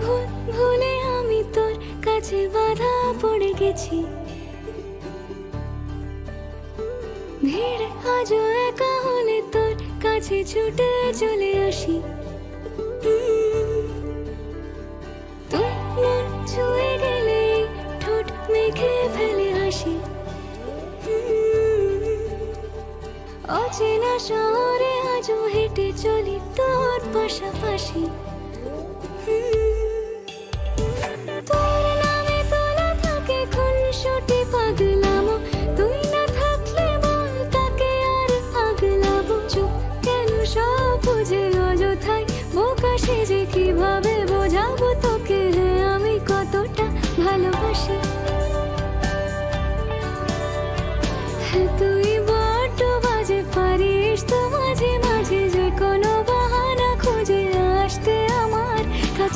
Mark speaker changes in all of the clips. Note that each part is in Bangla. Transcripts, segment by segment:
Speaker 1: ভুল ভুলে আমি তোর কাছে বাধা পড়ে গেছি। ভিড় আজও একা হলে তোর কাছে ছুটে চলে আসি। তুই মন গেলে ঠোঁট মেখে ফেলে হাসি। অচেনা শহরে আজও হেঁটে চলি তোর পাশাপাশি।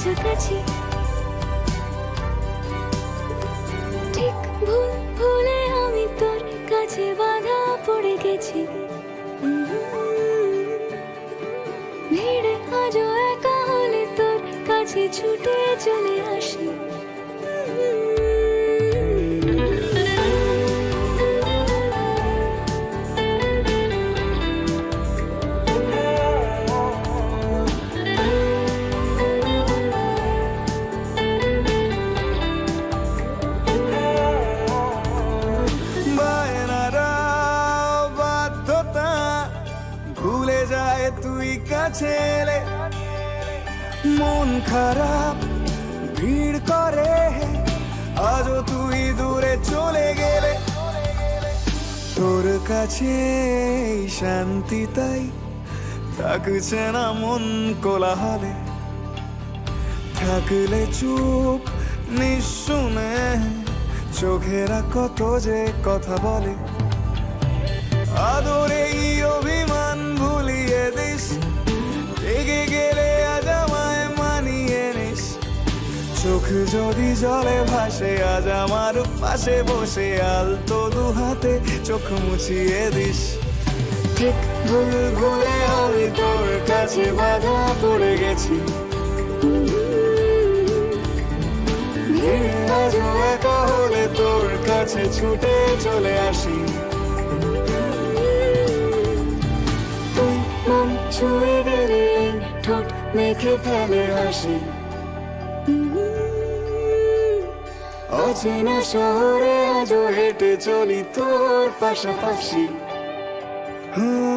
Speaker 1: কাছাকাছি ঠিক ভুল ভুলে আমি তোর কাছে বাধা পড়ে গেছি। ভিড়ে আজও একা হলে তোর কাছে ছুটে চলে আসি।
Speaker 2: তুই কাছে মন খারাপ, ভিড় করে। আজও তুই দূরে চলে গেলে। তোর কাছে শান্তি তাই থাকছে না মন কোলাহলে। থাকলে চুপ, নিঃশুনে চোখেরা কত যে কথা বলে। আদরে চোখ যদি জলে ভাসে আজ আমার পাশে বসে আলতো দু হাতে চোখ মুছিয়ে দিস।
Speaker 1: ঠিক ভুল
Speaker 2: ভুলে আমি তোর কাছে বাধা পড়ে গেছি। একা হলে তোর কাছে ছুটে চলে আসি।
Speaker 1: তুই মন ছুঁয়ে গেলে ঠোঁট মেখে ফেলে হাসি।
Speaker 2: অচেনা শহরে আজও হেঁটে চলি তোর পাশাপাশি। হুম,